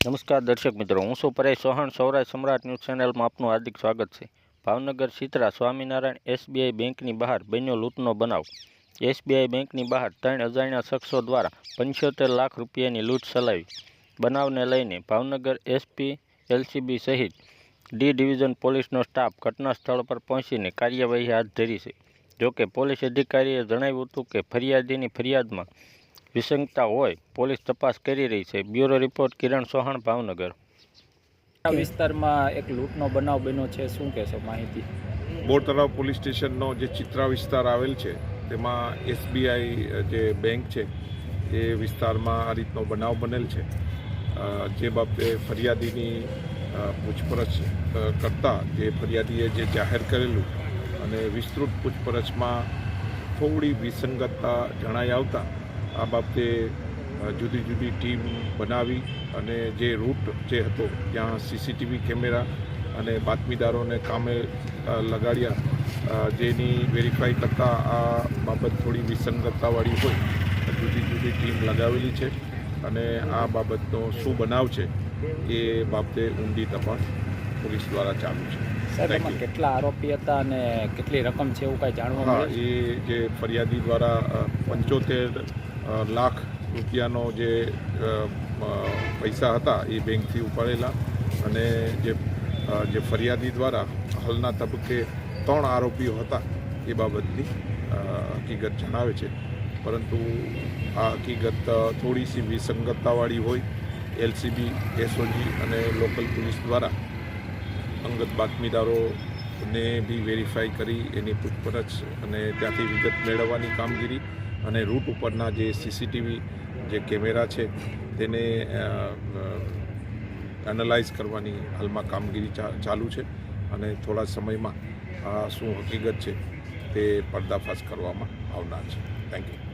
નમસ્કાર દર્શક મિત્રો, હું છું પરેશ ચૌહાણ. સૌરાષ્ટ્ર સમ્રાટ ન્યૂઝ ચેનલમાં આપનું હાર્દિક સ્વાગત છે. ભાવનગર સિત્રા સ્વામિનારાયણ એસબીઆઈ બેંકની બહાર બન્યો લૂંટનો બનાવ. એસબીઆઈ બેંકની બહાર ત્રણ અજાણ્યા શખ્સો દ્વારા પંચોતેર લાખ રૂપિયાની લૂંટ ચલાવી બનાવને લઈને ભાવનગર એસપી, એલસીબી સહિત ડી ડિવિઝન પોલીસનો સ્ટાફ ઘટના સ્થળ પર પહોંચીને કાર્યવાહી હાથ ધરી છે. જોકે પોલીસ અધિકારીએ જણાવ્યું હતું કે ફરિયાદીની ફરિયાદમાં વિસંગતા હોય પોલીસ તપાસ કરી રહી છે. Bureau report Kiran Chauhan Bhavnagar. આ વિસ્તારમાં એક લૂંટનો બનાવ બન્યો છે. શું કહેશો માહિતી? બોર તળાવ પોલીસ સ્ટેશનનો જે ચિત્રા વિસ્તાર આવેલ છે તેમાં એસબીઆઈ જે બેંક છે એ વિસ્તારમાં આ રીતનો બનાવ બનેલ છે. જે બાબતે ફરિયાદીની પૂછપરછ કરતા જે ફરિયાદીએ જે જાહેર કરેલું અને વિસ્તૃત પૂછપરછમાં થોડી વિસંગતતા જણાઈ આવતા આ બાબતે જુદી જુદી ટીમ બનાવી અને જે રૂટ જે હતો ત્યાં સીસીટીવી કેમેરા અને બાતમીદારોને કામે લગાડ્યા. જેની વેરીફાઈ કરતાં આ બાબત થોડી વિસંગતતાવાળી હોય. જુદી જુદી ટીમ લગાવેલી છે અને આ બાબતનો શું બનાવ છે એ બાબતે ઊંડી તપાસ પોલીસ દ્વારા ચાલુ છે. સાહેબ. કેટલા આરોપી હતા અને કેટલી રકમ છે એવું કાંઈ જાણવા મળે એ જે ફરિયાદી દ્વારા પંચોતેર લાખ રૂપિયાનો જે પૈસા હતા એ બેંકથી ઉપાડેલા અને જે જે ફરિયાદી દ્વારા હાલના તબક્કે ત્રણ આરોપીઓ હતા એ બાબતની હકીકત જણાવે છે. પરંતુ આ હકીકત થોડી સી વિસંગતતાવાળી હોય, એલસીબી, એસઓજી અને લોકલ પોલીસ દ્વારા અંગત બાતમીદારોને બી વેરીફાઈ કરી એની પૂછપરછ અને ત્યાંથી વિગત મેળવવાની કામગીરી અને રૂટ ઉપરના જે સીસીટીવી જે કેમેરા છે, તેને એનાલાઇઝ કરવાની હાલમાં કામગીરી ચાલુ છે અને થોડા સમયમાં આ શું હકીકત છે તે પર્દાફાશ કરવામાં આવનાર છે. Thank you